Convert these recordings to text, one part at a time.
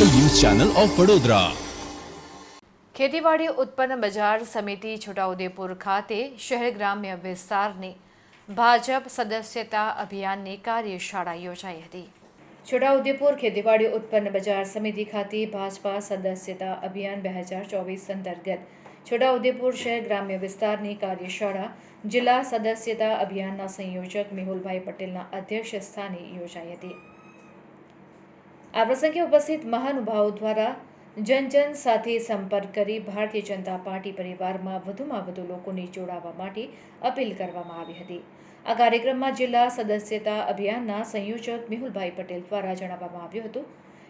Channel of Vadodara. ખેતીવાડી ઉત્પન્ન બજાર સમિતિ છોટાઉદેપુર ખાતે શહેર ગ્રામ્ય વિસ્તારની ભાજપ સદસ્યતા અભિયાનની કાર્યશાળા યોજાઈ હતી. છોટાઉદેપુર ખેતીવાડી ઉત્પન્ન બજાર સમિતિ ખાતે ભાજપા સદસ્યતા અભિયાન બે હજાર ચોવીસ અંતર્ગત છોટાઉદેપુર શહેર ગ્રામ્ય વિસ્તારની કાર્યશાળા જિલ્લા સદસ્યતા અભિયાનના સંયોજક મેહુલભાઈ પટેલના અધ્યક્ષ સ્થાને યોજાઈ હતી. આ પ્રસંગે ઉપસ્થિત મહાનુભાવો દ્વારા જન જન સાથે સંપર્ક કરી ભારતીય જનતા પાર્ટી પરિવારમાં વધુમાં વધુ લોકોને જોડાવા માટે અપીલ કરવામાં આવી હતી. આ કાર્યક્રમમાં જિલ્લા સદસ્યતા અભિયાનના સંયોજક મેહુલભાઈ પટેલ દ્વારા જણાવવામાં આવ્યું હતું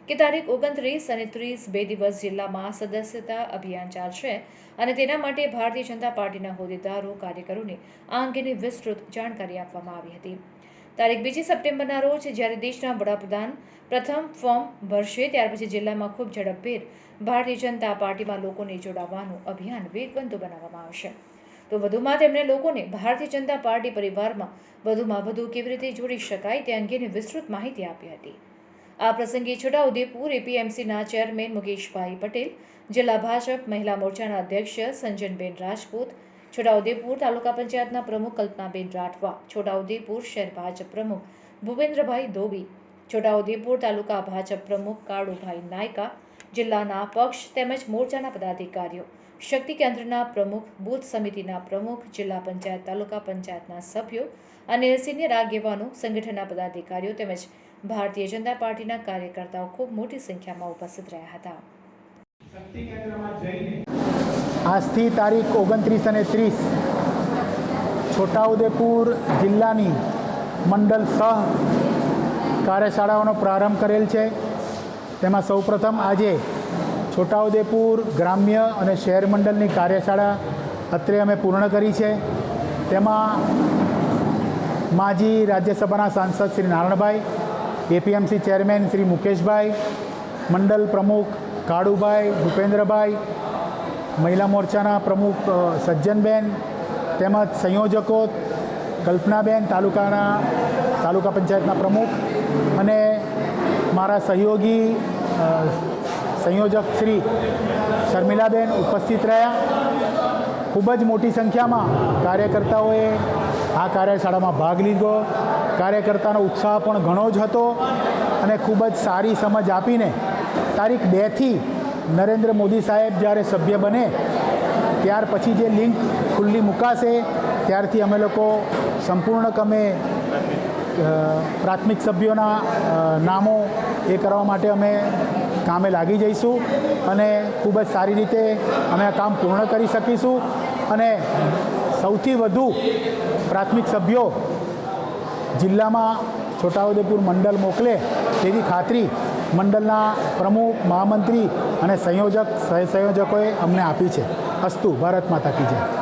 કે તારીખ ઓગણત્રીસ અને ત્રીસ બે દિવસ જિલ્લામાં સદસ્યતા અભિયાન ચાલશે અને તેના માટે ભારતીય જનતા પાર્ટીના હોદ્દેદારો, કાર્યકરોને આ અંગેની વિસ્તૃત જાણકારી આપવામાં આવી હતી. તારીખ બીજી સપ્ટેમ્બરના રોજ જ્યારે દેશના વડાપ્રધાન પ્રથમ ફોર્મ ભરશે, ત્યાર પછી જિલ્લામાં ખૂબ ઝડપભેર ભારતીય જનતા પાર્ટીમાં લોકોને જોડાવાનું અભિયાન વેગવંતુ બનાવવામાં આવશે. તો વધુમાં તેમણે લોકોને ભારતીય જનતા પાર્ટી પરિવારમાં વધુમાં વધુ કેવી રીતે જોડી શકાય તે અંગેની વિસ્તૃત માહિતી આપી હતી. આ પ્રસંગે છોટાઉદેપુર એપીએમસીના ચેરમેન મુકેશભાઈ પટેલ, જિલ્લા ભાજપ મહિલા મોરચાના અધ્યક્ષ સંજનબેન રાજપૂત છોટાઉદેપુર તાલુકા પંચાયતના પ્રમુખ કલ્પનાબેન રાઠવા, છોટાઉદેપુર શહેર ભાજપ પ્રમુખ ભૂપેન્દ્રભાઈ ધોબી, છોટાઉદેપુર તાલુકા ભાજપ પ્રમુખ કાળુભાઈ નાયકા, જિલ્લાના પક્ષ તેમજ મોરચાના પદાધિકારીઓ, શક્તિ કેન્દ્રના પ્રમુખ, બૂથ સમિતિના પ્રમુખ, જિલ્લા પંચાયત તાલુકા પંચાયતના સભ્યો અને સિનિયર આગેવાનો, સંગઠનના પદાધિકારીઓ તેમજ ભારતીય જનતા પાર્ટીના કાર્યકર્તાઓ ખૂબ મોટી સંખ્યામાં ઉપસ્થિત રહ્યા હતા. આજથી તારીખ ઓગણત્રીસ અને ત્રીસ છોટાઉદેપુર જિલ્લાની મંડળ સહ કાર્યશાળાઓનો પ્રારંભ કરેલ છે. તેમાં સૌપ્રથમ આજે છોટાઉદેપુર ગ્રામ્ય અને શહેર મંડળની કાર્યશાળા અત્રે અમે પૂર્ણ કરી છે. તેમાં માજી રાજ્યસભાના સાંસદ શ્રી નારણભાઈ, એપીએમસી ચેરમેન શ્રી મુકેશભાઈ, મંડળ પ્રમુખ કાળુભાઈ, ભૂપેન્દ્રભાઈ મહિલા મોરચાના પ્રમુખ સજ્જનબેન તેમજ સંયોજકો, કલ્પનાબેન તાલુકાના, તાલુકા પંચાયતના પ્રમુખ અને મારા સહયોગી સંયોજક શ્રી શર્મિલાબેન ઉપસ્થિત રહ્યા. ખૂબ જ મોટી સંખ્યામાં કાર્યકર્તાઓએ આ કાર્યશાળામાં ભાગ લીધો. કાર્યકર્તાનો ઉત્સાહ પણ ઘણો જ હતો અને ખૂબ જ સારી સમજ આપીને તારીખ બેથી નરેન્દ્ર મોદી સાહેબ જ્યારે સભ્ય બને, ત્યાર પછી જે લિંક ખુલ્લી મુકાશે, ત્યારથી અમે લોકો સંપૂર્ણ કમે પ્રાથમિક સભ્યોના નામો એ કરવા માટે અમે કામે લાગી જઈશું અને ખૂબ જ સારી રીતે અમે આ કામ પૂર્ણ કરી શકીશું. અને સૌથી વધુ પ્રાથમિક સભ્યો જિલ્લામાં છોટાઉદેપુર મંડળ મોકલે તેવી ખાતરી મંડળના પ્રમુખ મહામંત્રી અને સંયોજક સહસંયોજકોએ અમને આપી છે. અસ્તુ ભારત માતા કી જય.